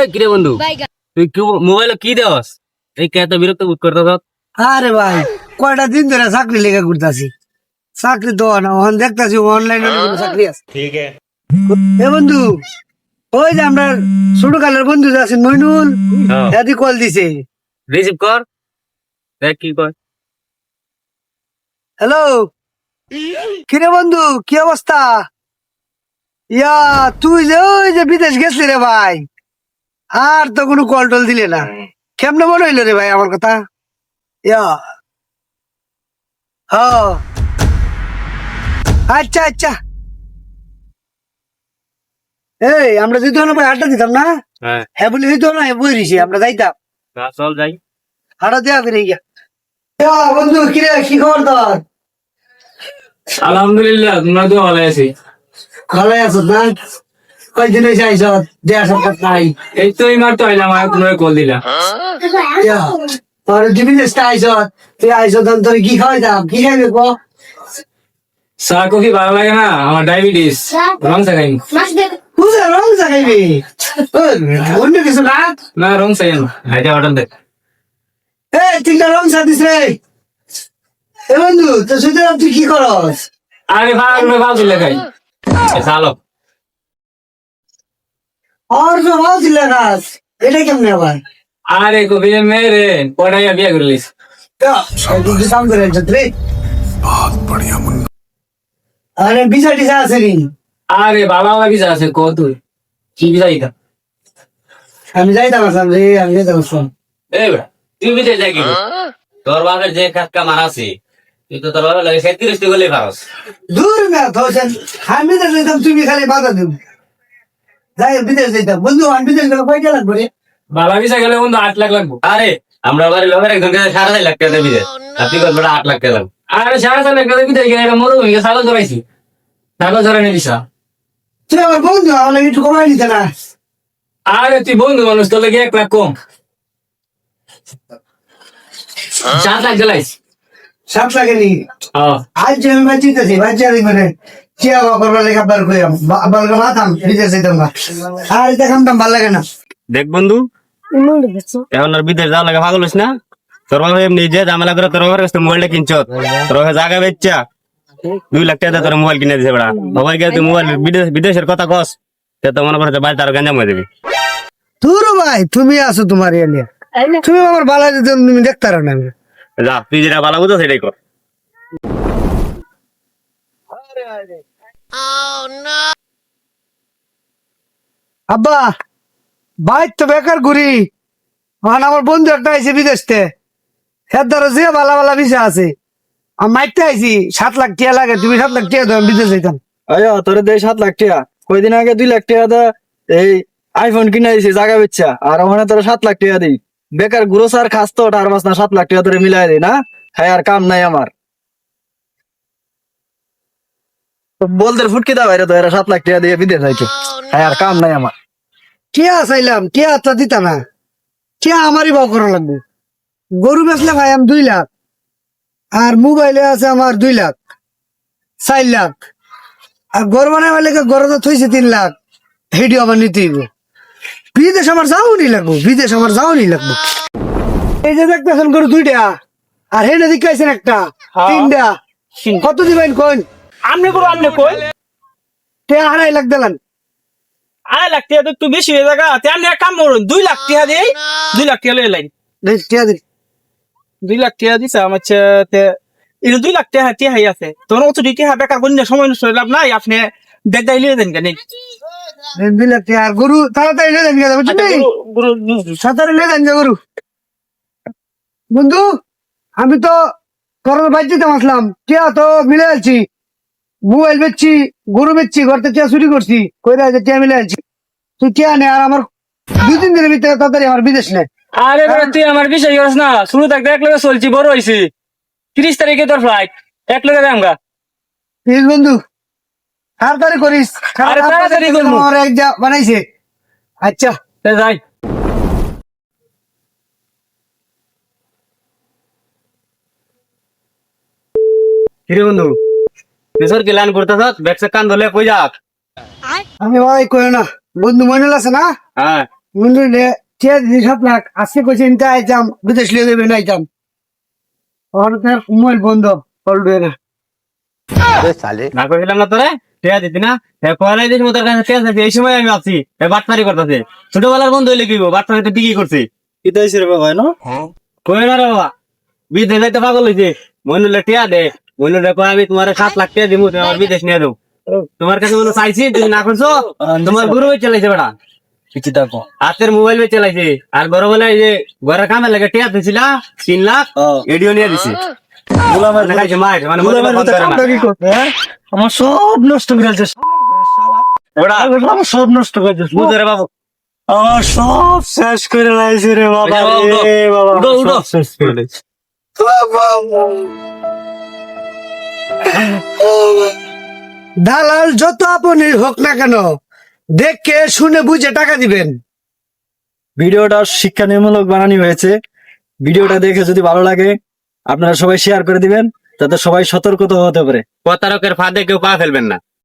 এই কিরে বন্ধু? তুই কি মোবাইলে কি দেওয়াস? এই কে এত বিরক্ত বোধ করতে আরে ভাই কয়টা দিন ধরে চাকরি লেগে ঘুরতাছি। চাকরি তো না ওখান দেখতাছি অনলাইনে চাকরি আছে। ঠিক এ বন্ধু ওই যে আমরা ছোট কালের বন্ধু যে আছেন মইনুল এদি কল দিছে। রিসিভ কর। দেখ কি কর হ্যালো কিরে বন্ধু কি অবস্থা? ইয়া তুই যে ওই যে বিদেশ গেছলি রে ভাই আর তো কোনো কল টল দিলে না। কেমনে মনে হইল রে ভাই আমার কথা? ইয়া। হ। আচ্ছা আচ্ছা। এই আমরা যদি না ভাই আড্ডা দিতাম না? হ্যাঁ। বলি হইতো না বই দিছি আমরা যাইতাম। না, চল যাই। আড্ডা দেওয়া ফিরে গিয়া বন্ধু কিরে কি খবর তোর? আলহামদুলিল্লাহ তোমরা তো ভালো আছি। ভালো আছো না? কয়দিন হয়েছে আইস দেয়া সাক্ষাৎ নাই। এই তো এই মাত্র আইলাম আর তোমরা কল দিলা। তোর টিভি আইস তুই আইস তখন তোর কি খাওয়াই দাম? কি খাইবে কো চা কফি ভালো লাগে না? আমার ডায়াবেটিস। রং চা খাই বুঝে রং চা খাইবি অন্য কিছু না? না রং চাই না হাইটা অর্ডার দে। এই তিনটা রং চা দিস রে এ বন্ধু তো সুতরাং তুই কি করস? আরে ভালো করে ভালো দিলে খাই। চালো আর তো ভালো ছিল গাছ এটা কেমনে আবার? আরে কফি মেরে পড়াইয়া বিয়া করে লিস আরে বিছা টিসা আছে নি? আরে বাবা বাবা বিজা আছে কত তুই? কি ইতা আমি যাইতাম আসলাম রে আমি যাইতাম আসলাম বেটা তুই বিদেশ যাই কি? তোর বাপের যে কাজ কামার আছে তুই তো তোর বাপের লাগে সেত্রিশ তুই গেলেই পারস। দূর না থোছেন আমি বিদেশ যাইতাম তুমি খালি বাধা দেব যাই বিদেশ যাইতাম। বন্ধু আমি বিদেশ গেলে কয়টা লাগবে রে? বাবা গেলে বন্ধু আট লাখ লাগবো। আরে আমরা বাড়ির লোকের একজনকে সাড়ে চার লাখ টাকা দেবি আর তুই করবে আট লাখ টাকা লাগবে। আরে সাড়ে চার লাখ টাকা বিদায় গেলে মরুভূমি ছাগল নিয়ে দিসা তুই আমার বন্ধু আমার একটু কমাই নিতে না। আরে তুই বন্ধু মানুষ তোর লাগে এক লাখ কম। সাত লাখ জ্বালাইছি। লাগেনি। আজ যে আমি বাঁচিতেছি বাচ্চা দিই মানে চিয়া করবার লেগে মাথাম বিদেশ না। আর এটা কামটাম ভালো লাগে না। দেখ বন্ধু এখন আর বিদেশ যাওয়া লাগে পাগল হইস না? তোর বাবা এমনি যে ঝামেলা করে তোর বাবার কাছে মোবাইলটা কিনছ তোর বাবা জায়গা বেচছা দুই লাখ টাকা তোর মোবাইল কিনে দিছে বেড়া। গিয়ে তুই মোবাইল বিদেশ বিদেশের কথা কস তে তো মনে করছে বাড়িতে আরও গাঞ্জাম হয়ে যাবি। তোর ভাই তুমি আছো তোমার তুমি আমার বালা তুমি দেখতে না। আমি যা তুই যেটা ভালো বুঝো সেটাই কর। আব্বা ভাই তো বেকার ঘুরি। এখন আমার বন্ধু একটা আইছে বিদেশ তে হের ধরো যে বালা বালা বিষয় আছে। আমি মাইতে আইছি সাত লাখ টিয়া লাগে তুমি সাত লাখ টিয়া দাও বিদেশ যাইতাম। আয়া তোর দেয় সাত লাখ টিয়া। কয়দিন আগে দুই লাখ টাকা দা এই আইফোন কিনে দিছি জায়গা বেচছা আর ওখানে তোর সাত লাখ টিয়া দিই। বেকার গ্রোস আর খাস তো আর মাস না সাত লাখ টাকা তোরে মিলাই দিই না? হ্যাঁ আর কাম নাই আমার। বলতে ফুটকি দা বাইরে তো, এরা সাত লাখ টাকা দিয়ে বিদেশ যাইছে হ্যাঁ আর কাম নাই আমার। টিয়া চাইলাম, টিয়া তো দিতা না। টিয়া আমারই বাউ করা লাগবে। গরু বেচলে ভাই আমি দুই লাখ, আর মোবাইলে আছে আমার দুই লাখ, চার লাখ। আর গরু বানাই গরু তো থইছে তিন লাখ। হেডিও আমার নিতে হইব বিদেশ আমার যাওনি লাগবো বিদেশ আমার যাওনি লাগবো। এই যে দেখতেছেন গরু দুইটা আর হেনে দিকাইছেন একটা তিনটা। কত দিবেন কোন আমনে করো আমনে কই? তে আড়াই লাখ দিলেন। আড়াই লাখ টাকা তো একটু বেশি হয়ে যাগা তে আপনি এক কাম করুন দুই লাখ টাকা দিই দুই লাখ টাকা লই লাইন। টিয়া দিন দুই লাখ টাকা দিছে আমার তে এটা দুই লাখ টাকা টাকা আছে। তোমার অত দুই টাকা বেকার কন্যা সময় নষ্ট হয়ে লাভ নাই আপনি দেখ দাই লিয়ে দেন কেন। দুই লাখ টিয়া আর গরু? তাড়াতাড়ি নিয়ে যান আচ্ছা, বুঝলি সাঁতারে নিয়ে যান গরু। বন্ধু আমি তো করোনা বাড়িতে আসলাম টিয়া তো মিলে আছি মোবাইল বেচছি গরু বেচছি ঘরতে টিয়া চুরি করছি। কইরা যে টিয়া মিলে আছি তুই টিয়া নে আর আমার দুই তিন দিনের ভিতরে তাড়াতাড়ি আমার বিদেশ নে। আরে তুই আমার বিষয় করিস না। শুরু থাকতে এক লগে চলছি বড় হয়েছি তিরিশ তারিখে তোর ফ্লাইট এক লগে আমরা প্লিজ বন্ধু। তাড়াতাড়ি করিস? আরে তাড়াতাড়ি করব। আমার এক যা বানাইছে। আচ্ছা যাই। কিরে বন্ধু কি লাইন করতেছ? ব্যাগসে কান ধরলে কই যাক আমি ভাই কই না বন্ধু মনে আছে না? হ্যাঁ। বন্ধু রে দিদি সাত লাখ আজকে কইছে ইনতে আইতাম বিদেশ লিয়ে দেবে না আইতাম। ওর তার মোবাইল বন্ধ পড়বে না। না কইলাম না তোরে? টিয়া দিতি না? পড়াই দিস মোদের কাছে টিয়া দিতি এই সময় আমি আছি। এ বাটপারি করতেছে। ছোটবেলার বন্ধু হইলে কি বাটপারি তো ঠিকই করছে। এটা হইছে রে বাবা না? কই না রে বাবা? বিদেশ যাইতে পাগল হইছে। মনুলে টিয়া দে। মনুলে কয় আমি তোমার সাত লাখ টিয়া দিমু তুমি আমার বিদেশ নিয়ে দেবো তোমার কাছে মনে চাইছি? তুমি না করছ? তোমার গুরু হয়ে চালাইছে বেটা। কিছু দেখো। হাতের মোবাইল বেচে চালাইছে আর বড় বলে এই যে ঘরের কামে লাগে টিয়া দিছিল তিন লাখ এডিও নিয়ে দিছে। মানে আমার সব নষ্ট করে দিয়েছে। আমার সব নষ্ট করে দিয়েছে। বুঝে রে বাবু। আমার সব শেষ করে লাইছে রে বাবা। রে। সব শেষ করে লাইছে দালাল যত আপনি হোক না কেন দেখে শুনে বুঝে টাকা দিবেন। ভিডিওটা শিক্ষামূলক বানানো হয়েছে। ভিডিওটা দেখে যদি ভালো লাগে আপনারা সবাই শেয়ার করে দিবেন। যাতে সবাই সতর্কতা হতে পারে। প্রতারকের ফাঁদে কেউ পা ফেলবেন না।